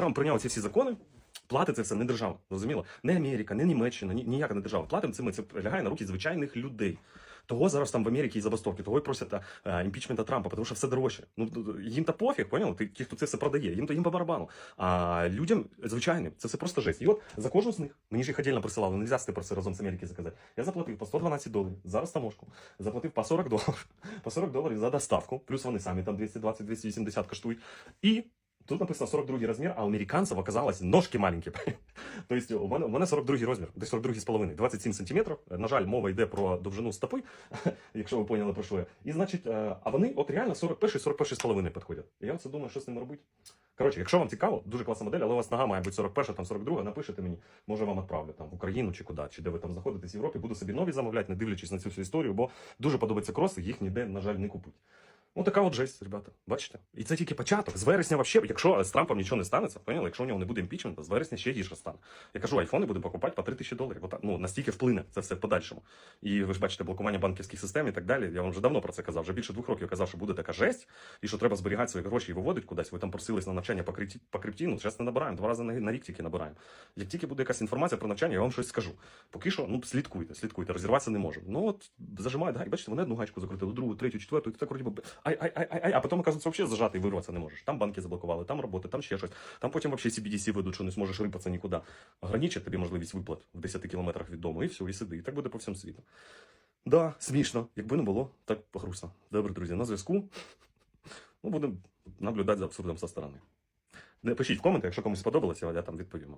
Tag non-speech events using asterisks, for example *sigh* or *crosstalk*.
Трамп прийняв ці всі закони. Платить це все не держава, розуміло? Не Америка, не Німеччина, ні, ніяка не держава. Платимо це ми це лягає на руки звичайних людей. Того зараз там в Америці і забастовки, того і просять а, імпічмента Трампа, тому що все дорожче. Ну їм та пофіг, поняв? Ти ті, хто це все продає, їм то їм по барабану. А людям звичайним це все просто жесть. І от за кожну з них мені ж їх отдельно присилали, нельзя це про це разом з Америки заказати. Я заплатив по 112 доларів за розтаможку, заплатив по 40 доларів, *laughs* по 40 доларів за доставку, плюс вони самі там 220-280 коштують. І Тут написано 42 розмір, а у американців оказалось ножки маленькі. *laughs* тобто у мене, у мене 42 розмір, десь 42 з половиною, 27 сантиметрів. На жаль, мова йде про довжину стопи, *laughs* якщо ви поняли про що я. І значить, е, а вони от реально 41 41 з половиною підходять. Я це думаю, що з ними робити. Коротше, якщо вам цікаво, дуже класна модель, але у вас нога має бути 41, там 42, напишете мені, може вам відправлю там в Україну чи куди, чи де ви там знаходитесь в Європі. Буду собі нові замовляти, не дивлячись на цю всю історію, бо дуже подобаються кроси, їх ніде, на жаль, не купить. Ну, така от жесть, ребята. Бачите? І це тільки початок. З вересня вообще, якщо з Трампом нічого не станеться, поняли? Якщо у нього не буде імпічменту, з вересня ще гірше стане. Я кажу, айфони будемо покупати по 3 тисячі доларів. Отак, ну, настільки вплине це все в подальшому. І ви ж бачите, блокування банківських систем і так далі. Я вам вже давно про це казав. Вже більше двох років казав, що буде така жесть, і що треба зберігати свої гроші і виводити кудись. Ви там просились на навчання по крипті, по крипті. Ну, зараз не набираємо, два рази на, рік тільки набираємо. Як тільки буде якась інформація про навчання, я вам щось скажу. Поки що, ну, слідкуйте, слідкуйте, розірватися не можемо. Ну, от зажимають гайки, бачите, вони одну гачку закрутили, другу, третю, четверту, і ти так вроді ай, ай, ай, ай, а потім, оказується, взагалі зажати і вирватися не можеш. Там банки заблокували, там роботи, там ще щось. Там потім взагалі CBDC ведуть, що не зможеш рипатися нікуди. Ограничать тобі можливість виплат в 10 кілометрах від дому, і все, і сиди. І так буде по всьому світу. Да, смішно. Якби не було, так грустно. Добре, друзі, на зв'язку. Ну, будемо наблюдати за абсурдом со сторони. Не пишіть в коменти, якщо комусь сподобалося, я там відповім.